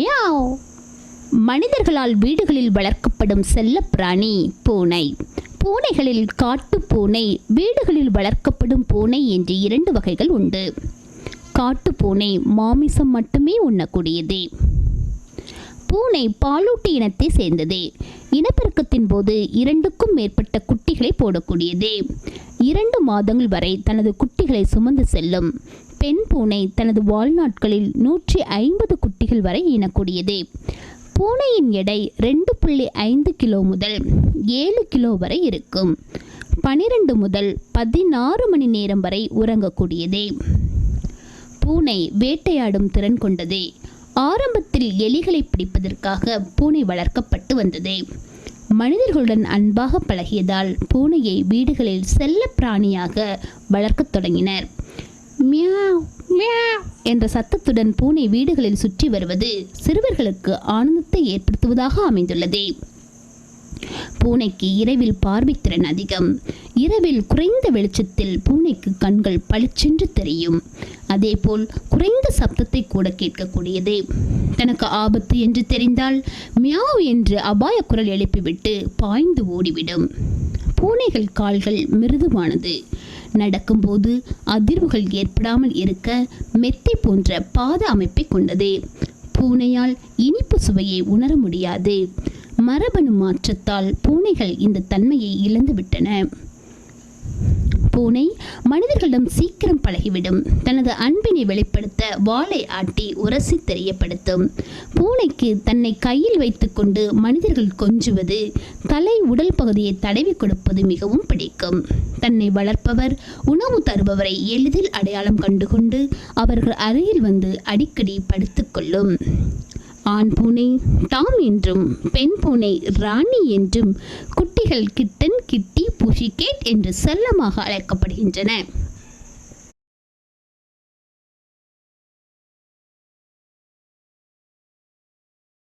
Meow. மனிதர்களால் வீடுகளில் வளர்க்கப்படும் செல்லப்பிராணி பூனை. பூனைகளில் காட்டுப் பூனை வீடுகளில் வளர்க்கப்படும் பூனை என்று இரண்டு வகைகள் உண்டு. காட்டுப் பூனை மாமிசம் மட்டுமே உண்ணக்கூடியது. பூனை பாலூட்டி இனத்தை சேர்ந்தது. இனப்பெருக்கத்தின் போது இரண்டுக்கும் மேற்பட்ட குட்டிகளை போடக்கூடியது. இரண்டு மாதங்கள் வரை தனது குட்டிகளை சுமந்து செல்லும். பெண் பூனை தனது வாழ்நாட்களில் நூற்றி ஐம்பது குட்டிகள் வரை ஈனக்கூடியது பூனையின் எடை ரெண்டு புள்ளி ஐந்து கிலோ முதல் ஏழு கிலோ வரை இருக்கும். பனிரெண்டு முதல் பதினாறு மணி நேரம் வரை உறங்கக்கூடியது. பூனை வேட்டையாடும் திறன் கொண்டது. ஆரம்பத்தில் எலிகளை பிடிப்பதற்காக பூனை வளர்க்கப்பட்டு வந்தது. மனிதர்களுடன் அன்பாக பழகியதால் பூனையை வீடுகளில் செல்ல பிராணியாக வளர்க்கத் தொடங்கினர். மியாவ் மியாவ் என்ற சத்தத்துடன் பூனை வீடுகளில் சுற்றி வருவது சிறுவர்களுக்கு ஆனந்தத்தை ஏற்படுத்துவதாக அமைந்துள்ளது. பூனைக்கு இரவில் பார்வைத்திறன் அதிகம். இரவில் குறைந்த வெளிச்சத்தில் பூனைக்கு கண்கள் பளிச்சென்று தெரியும். அதேபோல் குறைந்த சப்தத்தை கூட கேட்கக்கூடியது. தனக்கு ஆபத்து என்று தெரிந்தால் மியாவ் என்று அபாய குரல் எழுப்பிவிட்டு பாய்ந்து ஓடிவிடும். பூனைகள் கால்கள் மிருதுவானது. நடக்கும்போது அதிர்வுகள் ஏற்படாமல் இருக்க மெத்தை போன்ற பாத அமைப்பை கொண்டது. பூனையால் இனிப்பு சுவையை உணர முடியாது. மரபணு மாற்றத்தால் பூனைகள் இந்த தன்மையை இழந்துவிட்டன. பூனை மனிதர்களிடம் சீக்கிரம் பழகிவிடும். தனது அன்பினை வெளிப்படுத்த வாளை ஆட்டி உரசி தெரியப்படுத்தும். பூனைக்கு தன்னை கையில் வைத்துக்கொண்டு மனிதர்கள் கொஞ்சுவது தலை உடல் பகுதியை தடவி கொடுப்பது மிகவும் பிடிக்கும். தன்னை வளர்ப்பவர் உணவு தருபவரை எளிதில் அடையாளம் கண்டுகொண்டு அவர்கள் அருகில் வந்து அடிக்கடி படுத்துக்கொள்ளும் ஆண் பூனை டாம் என்றும் பெண் பூனை ராணி என்றும் குட்டிகள் கிட்டன் கிட்டி புஷிகேட் என்று செல்லமாக அழைக்கப்படுகின்றன.